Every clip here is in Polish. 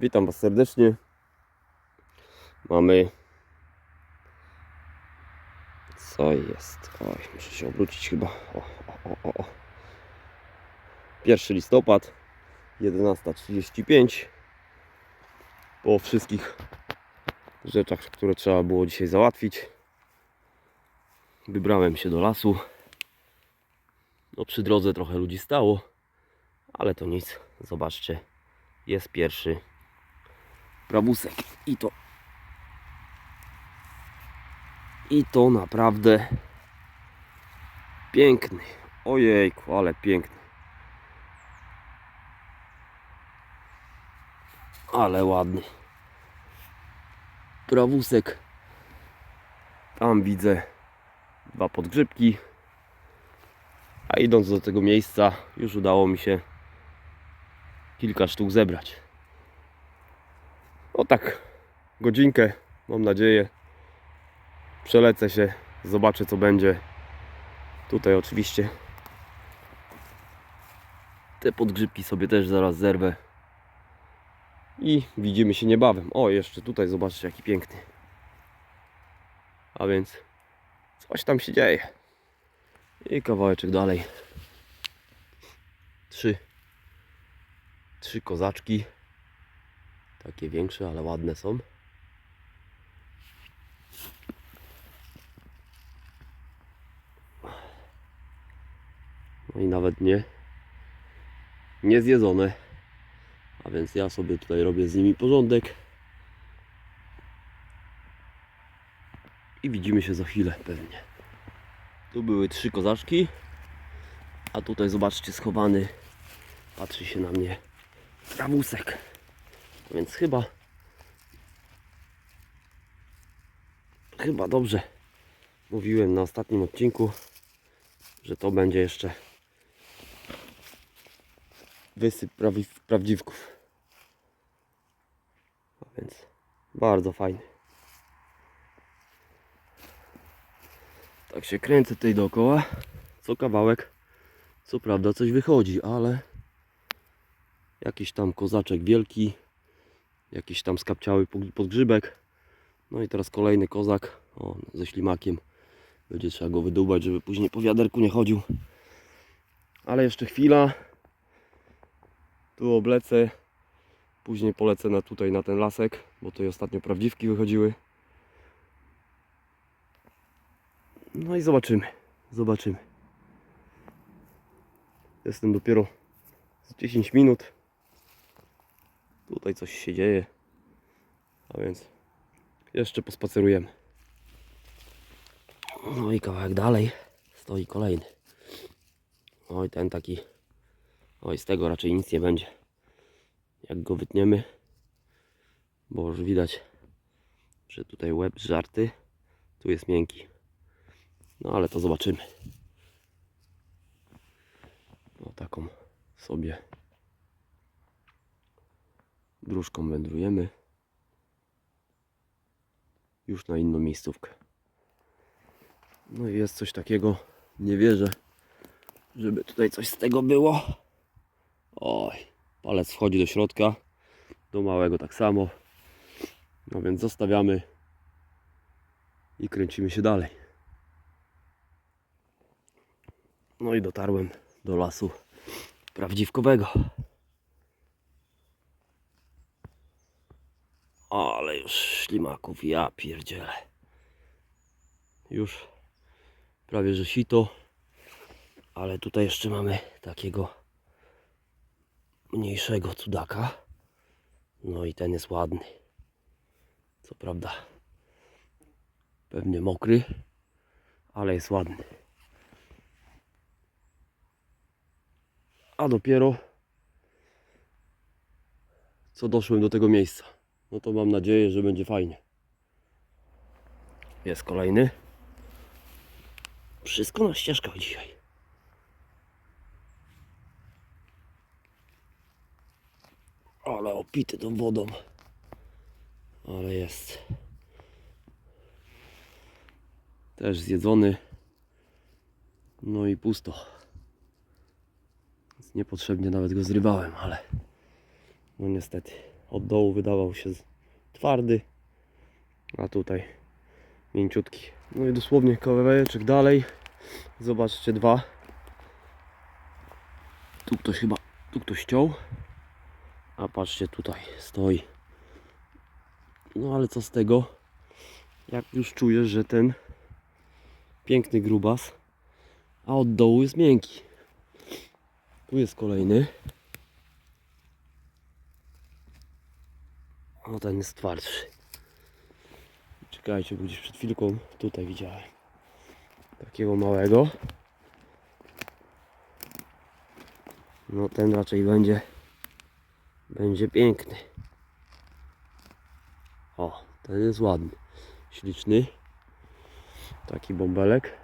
Witam Was serdecznie. Mamy. Co jest? Oj, muszę się obrócić chyba. O, o, o, o, o. 1 listopad, 11.35. Po wszystkich rzeczach, które trzeba było dzisiaj załatwić, wybrałem się do lasu. No, przy drodze trochę ludzi stało, ale to nic. Zobaczcie, jest pierwszy prawusek i to i to naprawdę piękny. Ojejku, ale piękny. Ale ładny. Prawusek tam widzę dwa podgrzybki. A idąc do tego miejsca już udało mi się kilka sztuk zebrać o tak, godzinkę, mam nadzieję. Przelecę się, zobaczę co będzie. Tutaj oczywiście te podgrzybki sobie też zaraz zerwę. I widzimy się niebawem. O, jeszcze tutaj zobaczcie jaki piękny. A więc coś tam się dzieje. I kawałeczek dalej. Trzy. Trzy kozaczki. Takie większe, ale ładne są. No i nawet nie nie zjedzone. A więc ja sobie tutaj robię z nimi porządek. I widzimy się za chwilę pewnie. Tu były trzy kozaczki. A tutaj zobaczcie schowany patrzy się na mnie prawusek. Więc chyba chyba dobrze mówiłem na ostatnim odcinku, że to będzie jeszcze wysyp prawdziwków. A więc bardzo fajny. Tak się kręcę tutaj dookoła. Co kawałek. Co prawda coś wychodzi, ale jakiś tam kozaczek wielki jakiś tam skapciały pod- podgrzybek. No i teraz kolejny kozak o, ze ślimakiem. Będzie trzeba go wydubać, żeby później po wiaderku nie chodził. Ale jeszcze chwila. Tu oblecę. Później polecę na tutaj na ten lasek, bo tutaj ostatnio prawdziwki wychodziły. No i zobaczymy. Zobaczymy. Jestem dopiero z 10 minut. Tutaj coś się dzieje. A więc jeszcze pospacerujemy. No i kawałek dalej stoi kolejny. Oj, ten taki. Oj, z tego raczej nic nie będzie. Jak go wytniemy, bo już widać, że tutaj łeb żarty, tu jest miękki. No ale to zobaczymy. No taką sobie dróżką wędrujemy już na inną miejscówkę. No i jest coś takiego, nie wierzę, żeby tutaj coś z tego było. Oj, palec wchodzi do środka, do małego tak samo. No więc zostawiamy i kręcimy się dalej. No i dotarłem do lasu prawdziwkowego. Ale już ślimaków, ja pierdzielę. Już prawie że sito. Ale tutaj jeszcze mamy takiego mniejszego cudaka. No i ten jest ładny. Co prawda pewnie mokry, ale jest ładny. A dopiero co doszłem do tego miejsca. No to mam nadzieję, że będzie fajnie. Jest kolejny. Wszystko na ścieżkach dzisiaj. Ale opity tą wodą. Ale jest. Też zjedzony. No i pusto. Więc niepotrzebnie nawet go zrywałem, ale no niestety. Od dołu wydawał się twardy, a tutaj mięciutki. No i dosłownie kawałeczek dalej. Zobaczcie dwa. Tu ktoś chyba, tu ktoś ściął. A patrzcie tutaj, stoi. No ale co z tego, jak już czujesz, że ten piękny grubas, a od dołu jest miękki. Tu jest kolejny. O, ten jest twardszy. Czekajcie, bo gdzieś przed chwilką tutaj widziałem takiego małego. No ten raczej będzie będzie piękny. O, ten jest ładny, śliczny. Taki bąbelek.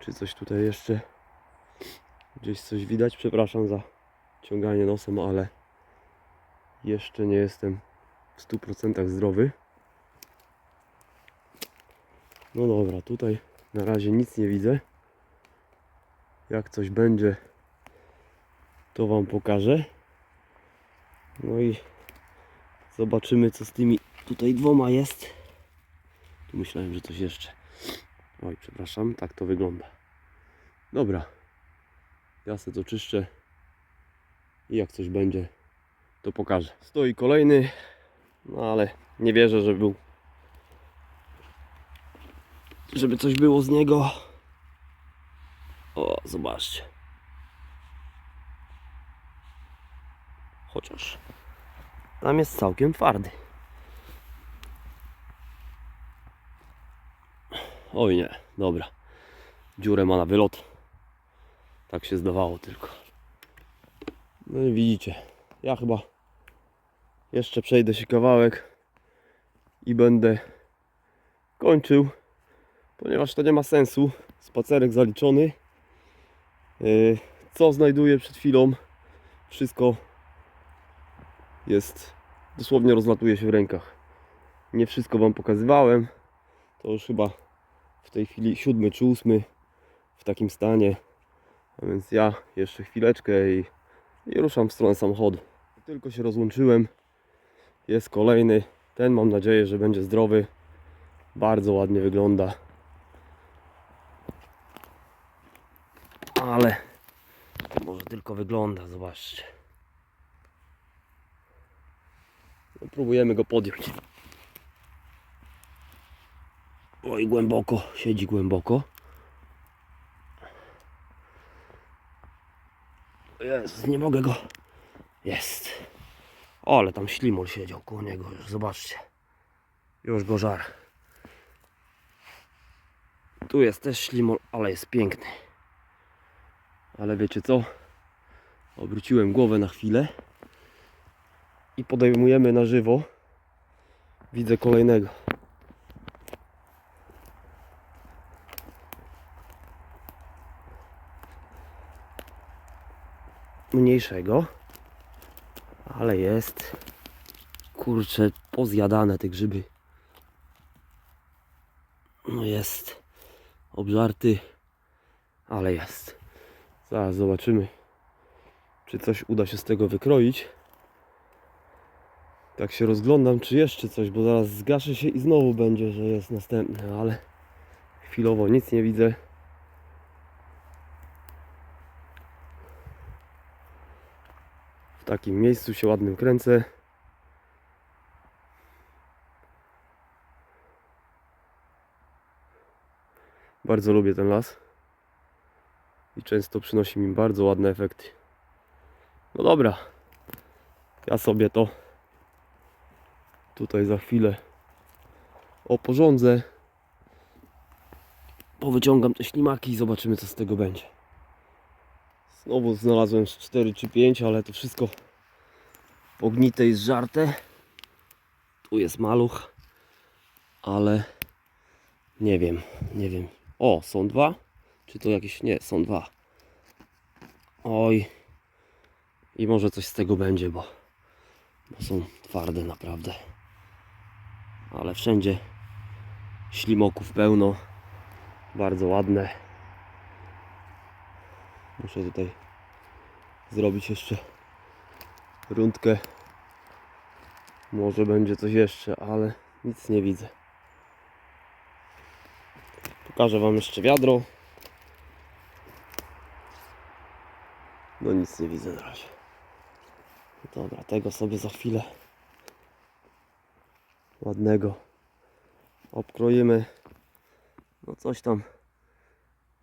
Czy coś tutaj jeszcze gdzieś coś widać? Przepraszam za ciąganie nosem, ale jeszcze nie jestem w 100% zdrowy. No dobra, tutaj na razie nic nie widzę. Jak coś będzie, to Wam pokażę. No i zobaczymy, co z tymi tutaj dwoma jest. Tu myślałem, że coś jeszcze. Oj, przepraszam, tak to wygląda. Dobra, ja sobie to czyszczę i jak coś będzie, to pokażę. Stoi kolejny, no ale nie wierzę, że był. Żeby coś było z niego. O, zobaczcie. Chociaż tam jest całkiem twardy. Oj nie, dobra. Dziurę ma na wylot. Tak się zdawało tylko. No i widzicie, ja chyba jeszcze przejdę się kawałek i będę kończył, ponieważ to nie ma sensu. Spacerek zaliczony. Yy, Co znajduję przed chwilą, wszystko jest dosłownie rozlatuje się w rękach. Nie wszystko Wam pokazywałem. To już chyba w tej chwili siódmy czy ósmy w takim stanie. A więc ja jeszcze chwileczkę i, i ruszam w stronę samochodu. Tylko się rozłączyłem. Jest kolejny. Ten mam nadzieję, że będzie zdrowy. Bardzo ładnie wygląda. Ale może tylko wygląda, zobaczcie. No, próbujemy go podjąć. Oj, głęboko, siedzi głęboko. Jezus, nie mogę go. Jest. O, ale tam ślimol siedział koło niego, już zobaczcie. Już go żar. Tu jest też ślimol, ale jest piękny. Ale wiecie co? Obróciłem głowę na chwilę i podejmujemy na żywo. Widzę kolejnego. Mniejszego, ale jest kurczę pozjadane te grzyby. No jest obżarty, ale jest. Zaraz zobaczymy, czy coś uda się z tego wykroić. Tak się rozglądam, czy jeszcze coś, bo zaraz zgaszę się i znowu będzie, że jest następny, ale chwilowo nic nie widzę. Takim miejscu się ładnym kręcę. Bardzo lubię ten las i często przynosi mi bardzo ładne efekty. No dobra, ja sobie to tutaj za chwilę oporządzę. Powyciągam te ślimaki i zobaczymy co z tego będzie. Znowu znalazłem z 4 czy 5, ale to wszystko pognite i zżarte. Tu jest maluch, ale nie wiem, nie wiem. O, są dwa? Czy to jakieś... Nie, są dwa. Oj. I może coś z tego będzie, bo, bo są twarde naprawdę. Ale wszędzie ślimoków pełno. Bardzo ładne. Muszę tutaj zrobić jeszcze rundkę. Może będzie coś jeszcze, ale nic nie widzę. Pokażę Wam jeszcze wiadro. No nic nie widzę na razie. Dobra, tego sobie za chwilę ładnego obkroimy. No coś tam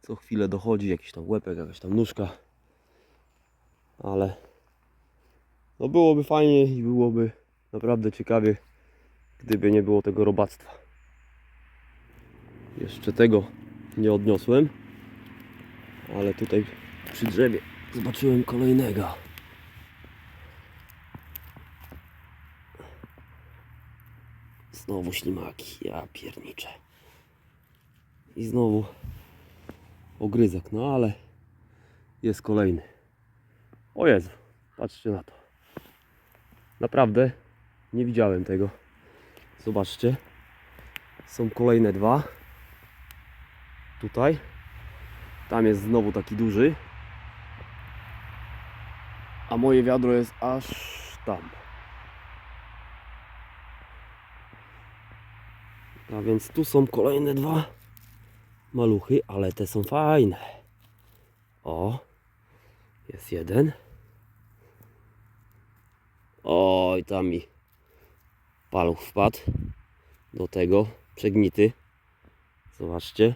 co chwilę dochodzi, jakiś tam łepek, jakaś tam nóżka. Ale no byłoby fajnie i byłoby naprawdę ciekawie, gdyby nie było tego robactwa. Jeszcze tego nie odniosłem, ale tutaj przy drzewie zobaczyłem kolejnego. Znowu ślimaki, ja pierniczę. I znowu ogryzek, no ale jest kolejny. O Jezu, patrzcie na to. Naprawdę nie widziałem tego. Zobaczcie. Są kolejne dwa. Tutaj. Tam jest znowu taki duży. A moje wiadro jest aż tam. A więc tu są kolejne dwa maluchy, ale te są fajne. O, jest jeden. Oj, tam mi paluch wpadł do tego, przegnity. Zobaczcie.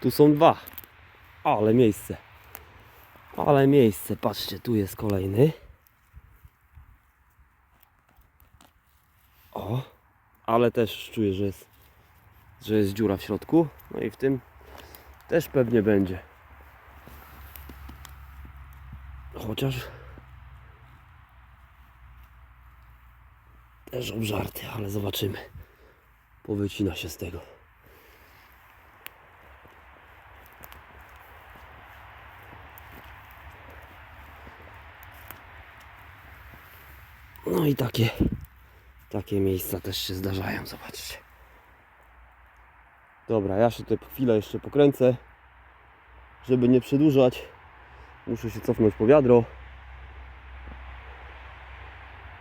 Tu są dwa. Ale miejsce. Ale miejsce. Patrzcie, tu jest kolejny. O, ale też czuję, że jest, że jest dziura w środku. No i w tym też pewnie będzie. Chociaż też obżarty, ale zobaczymy. Powycina się z tego. No i takie takie miejsca też się zdarzają, zobaczcie. Dobra, ja się tutaj chwilę jeszcze pokręcę, żeby nie przedłużać. Muszę się cofnąć po wiadro.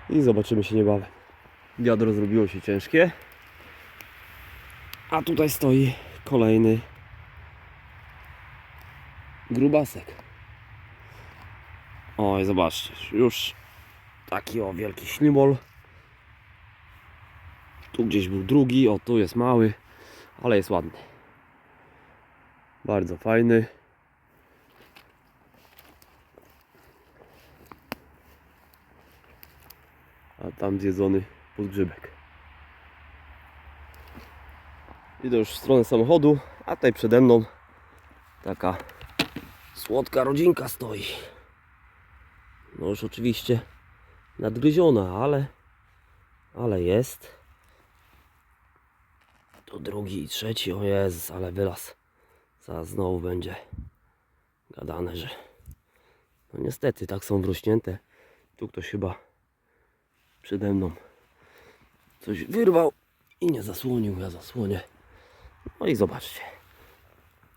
I zobaczymy się niebawem. Wiadro zrobiło się ciężkie. A tutaj stoi kolejny grubasek. Oj, zobaczcie, już taki o wielki ślimol. Tu gdzieś był drugi, o tu jest mały, ale jest ładny. Bardzo fajny. A tam zjedzony podgrzybek. Idę już w stronę samochodu, a tutaj przede mną taka słodka rodzinka stoi. No już oczywiście nadgryziona, ale ale jest. To drugi i trzeci, o Jezus, ale wylas. Zaraz znowu będzie gadane, że no niestety tak są wrośnięte. Tu ktoś chyba przede mną coś wyrwał i nie zasłonił, ja zasłonię. No i zobaczcie.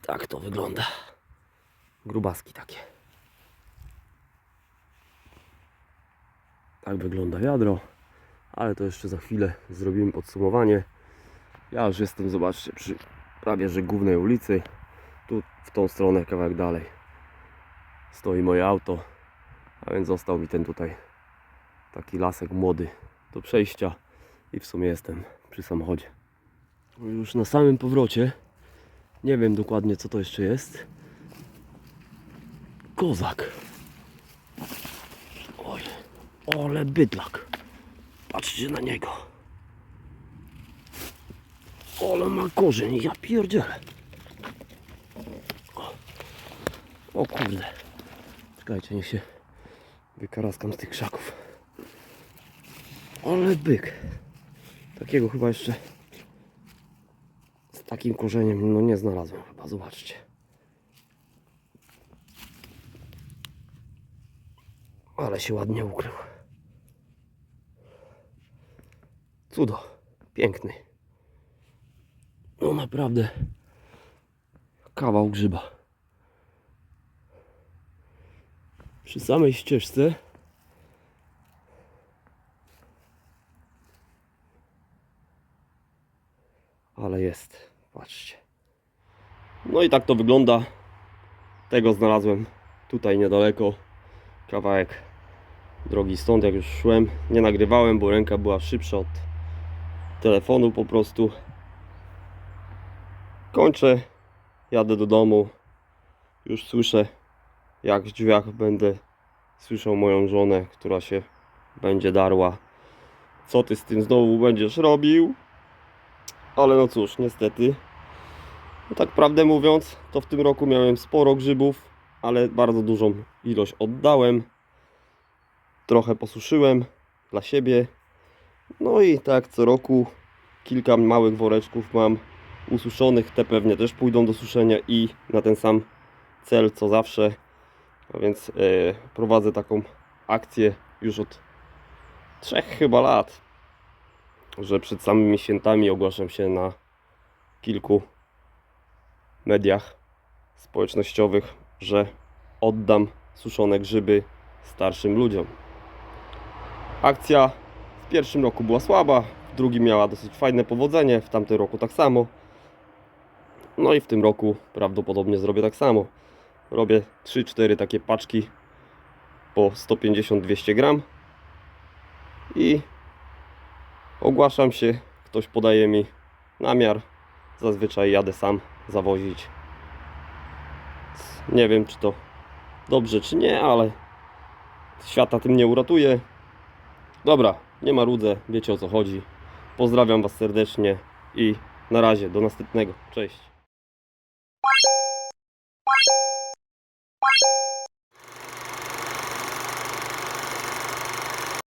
Tak to wygląda. Grubaski takie. Tak wygląda wiadro, ale to jeszcze za chwilę zrobimy podsumowanie. Ja już jestem, zobaczcie, przy prawie że głównej ulicy. Tu w tą stronę, kawałek dalej, stoi moje auto. A więc został mi ten tutaj taki lasek młody do przejścia i w sumie jestem przy samochodzie. Już na samym powrocie, nie wiem dokładnie co to jeszcze jest. Kozak. Oj, ole bydlak. Patrzcie na niego. Ale ma korzeń, ja pierdzielę. O, o kurde. Czekajcie, niech się wykaraskam z tych krzaków. Ale byk. Takiego chyba jeszcze z takim korzeniem no nie znalazłem chyba, zobaczcie. Ale się ładnie ukrył. Cudo. Piękny. No naprawdę. Kawał grzyba. przy samej ścieżce. Ale jest, patrzcie. No i tak to wygląda. Tego znalazłem tutaj niedaleko. Kawałek drogi stąd jak już szłem. Nie nagrywałem bo ręka była szybsza od telefonu po prostu kończę jadę do domu już słyszę jak w drzwiach będę słyszał moją żonę, która się będzie darła. Co ty z tym znowu będziesz robił? Ale no cóż, niestety. No tak prawdę mówiąc, to w tym roku miałem sporo grzybów, ale bardzo dużą ilość oddałem. Trochę posuszyłem dla siebie. No i tak co roku kilka małych woreczków mam ususzonych. Te pewnie też pójdą do suszenia i na ten sam cel co zawsze. A więc e, prowadzę taką akcję już od trzech chyba lat, że przed samymi świętami ogłaszam się na kilku mediach społecznościowych, że oddam suszone grzyby starszym ludziom. Akcja w pierwszym roku była słaba, w drugim miała dosyć fajne powodzenie, w tamtym roku tak samo. No i w tym roku prawdopodobnie zrobię tak samo. Robię 3-4 takie paczki po 150-200 gram i ogłaszam się, ktoś podaje mi namiar, zazwyczaj jadę sam zawozić. Nie wiem czy to dobrze czy nie, ale świata tym nie uratuje. Dobra, nie ma rudzę, wiecie o co chodzi. Pozdrawiam Was serdecznie i na razie, do następnego. Cześć.